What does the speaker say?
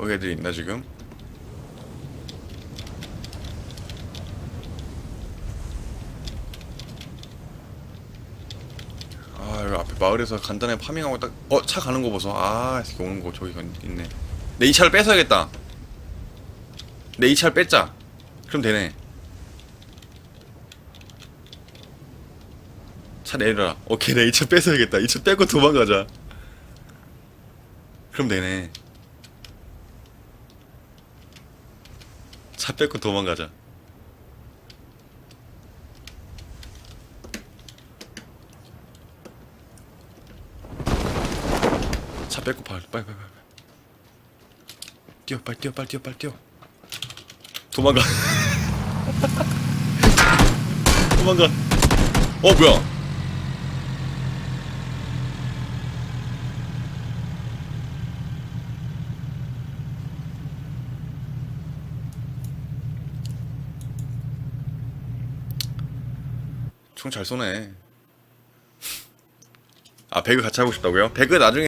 여기 애들 있나 지금? 아 여기 앞에 마을에서 간단하게 파밍하고 딱 어 차 가는 거 보소. 아 이렇게 오는 거 저기 있네. 내 이 차를 뺏어야겠다. 내 이 차를 뺐자. 그럼 되네. 차 내려라. 오케이 내 이 차 뺏어야겠다. 이 차 빼고 도망가자. 그럼 되네 차 뺏고 도망가자. 차 뺏고 빨리 빨리 빨리 빨리. 뛰어 빨리 뛰어 빨리 뛰어 빨리 뛰어. 도망가. 도망가. 어 뭐야 총 잘 쏘네 아 배그 같이 하고 싶다고요? 배그 나중에